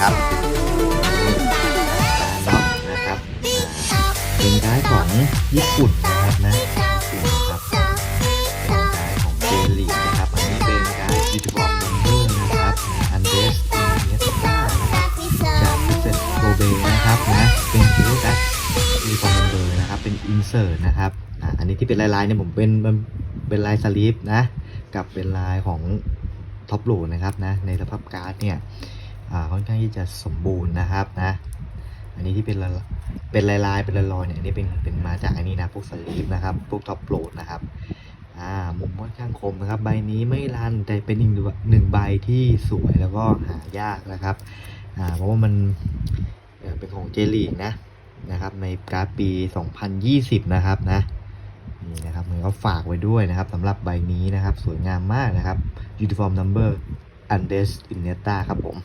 ครับการ์ดล็อกนะครับอ่าเป็นการ์ดของญี่ปุ่นนะครับนะญี่ปุ่นครับเป็นการ์ดของเจลีกนะครับ อันนี้เป็นการ์ดยูทูบอมเมมเบอร์นะครับอันเดสอินเนสตานะจากพิเศษโกเบนะครับนะเป็นคิวดักมีคอมเมเบอร์นะครับเป็นอินเสิร์ตนะครับอันนี้ที่เป็นลายๆเนี่ยผมเป็นเป็นลายสลีปนะ กับเป็นลายของท็อปโหลนะครับนะในสภาพการ์ดเนี่ย ค่อนข้างที่จะสมบูรณ์นะครับนะอันนี้ที่เป็นลายเป็นลายลายเป็นลอยเนี่ยอันนี้เป็นเป็นมาจากอันนี้นะพวกสลีปนะครับพวกท็อปโหลนะครับอ่ามุมค่อนข้างคมนะครับ ใบนี้ไม่รันแต่เป็นอีกหนึ่งใบที่สวยแล้วก็หายากนะครับอ่าเพราะว่ามันเป็นของเจลีกนะนะครับในการ์ดปี 2020 นะครับนะนี่นะครับมันก็ฝากไว้ด้วยนะครับสำหรับใบนี้นะครับ สวยงามมากนะครับ Uniform Number Andes i n e t a ครับผม